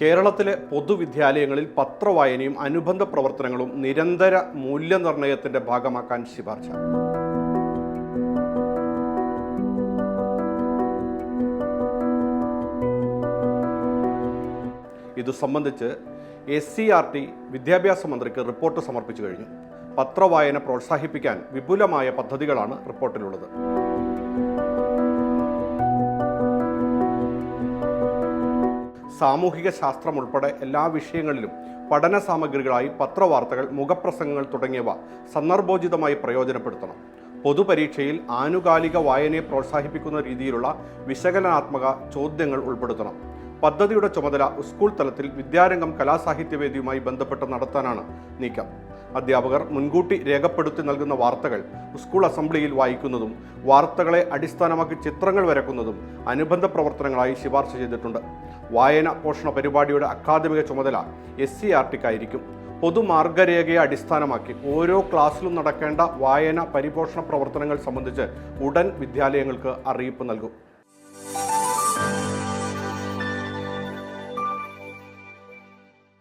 കേരളത്തിലെ പൊതുവിദ്യാലയങ്ങളിൽ പത്രവായനയും അനുബന്ധ പ്രവർത്തനങ്ങളും നിരന്തര മൂല്യനിർണയത്തിന്റെ ഭാഗമാക്കാൻ ശുപാർശ. ഇതു സംബന്ധിച്ച് എസ് സി ആർ ടി വിദ്യാഭ്യാസ മന്ത്രിക്ക് റിപ്പോർട്ട് സമർപ്പിച്ചു കഴിഞ്ഞു. പത്രവായന പ്രോത്സാഹിപ്പിക്കാൻ വിപുലമായ പദ്ധതികളാണ് റിപ്പോർട്ടിലുള്ളത്. സാമൂഹിക ശാസ്ത്രം ഉൾപ്പെടെ എല്ലാ വിഷയങ്ങളിലും പഠന സാമഗ്രികളായി പത്രവാർത്തകൾ മുഖപ്രസംഗങ്ങൾ തുടങ്ങിയവ സന്ദർഭോചിതമായി പ്രയോജനപ്പെടുത്തണം. പൊതുപരീക്ഷയിൽ ആനുകാലിക വായനയെ പ്രോത്സാഹിപ്പിക്കുന്ന രീതിയിലുള്ള വിശകലനാത്മക ചോദ്യങ്ങൾ ഉൾപ്പെടുത്തണം. പദ്ധതിയുടെ ചുമതല സ്കൂൾ തലത്തിൽ വിദ്യാരംഗം കലാസാഹിത്യവേദിയുമായി ബന്ധപ്പെട്ട് നടത്താനാണ് നീക്കം. അധ്യാപകർ മുൻകൂട്ടി രേഖപ്പെടുത്തി നൽകുന്ന വാർത്തകൾ സ്കൂൾ അസംബ്ലിയിൽ വായിക്കുന്നതും വാർത്തകളെ അടിസ്ഥാനമാക്കി ചിത്രങ്ങൾ വരക്കുന്നതും അനുബന്ധ പ്രവർത്തനങ്ങളായി ശുപാർശ ചെയ്തിട്ടുണ്ട്. വായന പോഷണ പരിപാടിയുടെ അക്കാദമിക ചുമതല എസ് സി ആർ ടിക്കായിരിക്കും. പൊതുമാർഗരേഖയെ അടിസ്ഥാനമാക്കി ഓരോ ക്ലാസ്സിലും നടക്കേണ്ട വായന പരിപോഷണ പ്രവർത്തനങ്ങൾ സംബന്ധിച്ച് ഉടൻ വിദ്യാലയങ്ങൾക്ക് അറിയിപ്പ് നൽകും.